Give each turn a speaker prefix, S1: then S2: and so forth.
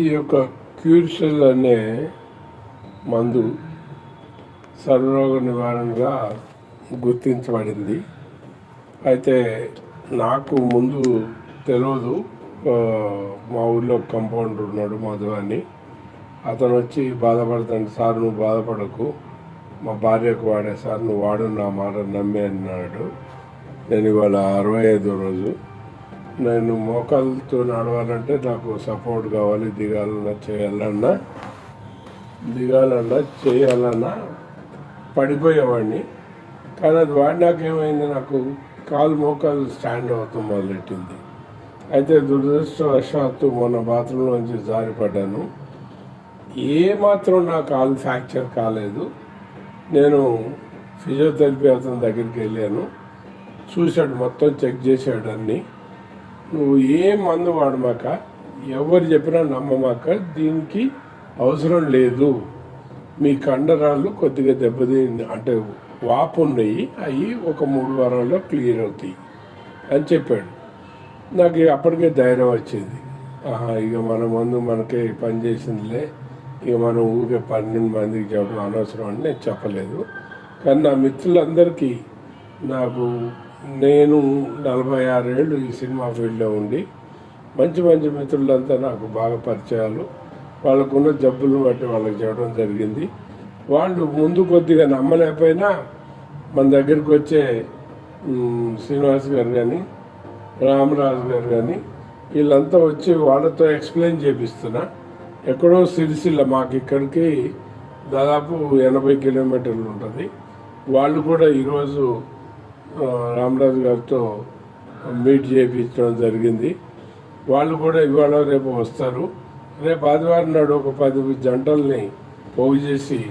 S1: ఈ యొక్క క్యూర్సెల్ అనే మందు సర్వరోగ నివారణగా గుర్తించబడింది. అయితే నాకు ముందు తెలియదు మా ఊళ్ళో కంపౌండర్ ఉన్నాడు మధు అని అతను వచ్చి బాధపడతాడు సార్ నువ్వు బాధపడకు. మా భార్యకు వాడే సార్ నువ్వు వాడు నా మాట నమ్మి అన్నాడు. నేను ఇవాళ అరవై ఐదో రోజు నేను మోకాళ్ళతో నడవాలంటే నాకు సపోర్ట్ కావాలి దిగాలన్నా చేయాలన్నా. దిగాలన్నా చేయాలన్నా పడిపోయేవాడిని. కానీ అది వాడినాక ఏమైంది నాకు కాలు మోకాలు స్టాండ్ అవుతాం మొదలెట్టింది. అయితే దురదృష్టవశాత్తు మొన్న బాత్రూంలోంచి జారిపడ్డాను ఏమాత్రం నా కాలు ఫ్రాక్చర్ కాలేదు. నేను ఫిజియోథెరపీ అతని దగ్గరికి వెళ్ళాను. చూశాడు మొత్తం చెక్ చేశాడు అన్నీ. నువ్వు ఏ మందు వాడమాక ఎవరు చెప్పినా నమ్మమాక దీనికి అవసరం లేదు. మీ కండరాలు కొద్దిగా దెబ్బతింది అంటే వాపు ఉన్నాయి అవి ఒక మూడు వారాల్లో క్లియర్ అవుతాయి అని చెప్పాడు. నాకు అప్పటికే ధైర్యం వచ్చింది. ఆహా ఇక మన ముందు మనకే పని చేసిందిలే ఇక మనం ఊరికే పన్నెండు మందికి చెప్పడం అనవసరం అని నేను చెప్పలేదు. కానీ నా మిత్రులందరికీ నాకు నేను నలభై ఆరేళ్ళు ఈ సినిమా ఫీల్డ్లో ఉండి మంచి మంచి మిత్రులంతా నాకు బాగా పరిచయాలు. వాళ్ళకున్న జబ్బులను బట్టి వాళ్ళకి చెప్పడం జరిగింది. వాళ్ళు ముందు కొద్దిగా నమ్మలేకపోయినా మన దగ్గరికి వచ్చే శ్రీనివాస్ గారు కానీ రామరాజు గారు కానీ వీళ్ళంతా వచ్చి వాళ్ళతో ఎక్స్ప్లెయిన్ చేపిస్తున్నా. ఎక్కడో సిరిసిల్ల మాకు ఇక్కడికి దాదాపు ఎనభై కిలోమీటర్లు ఉంటుంది. వాళ్ళు కూడా ఈరోజు రామరాజు గారితో మీట్ చేయించడం జరిగింది. వాళ్ళు కూడా ఇవాళ రేపు వస్తారు. రేపు ఆదివారం నాడు ఒక పది జంటల్ని పోగు చేసి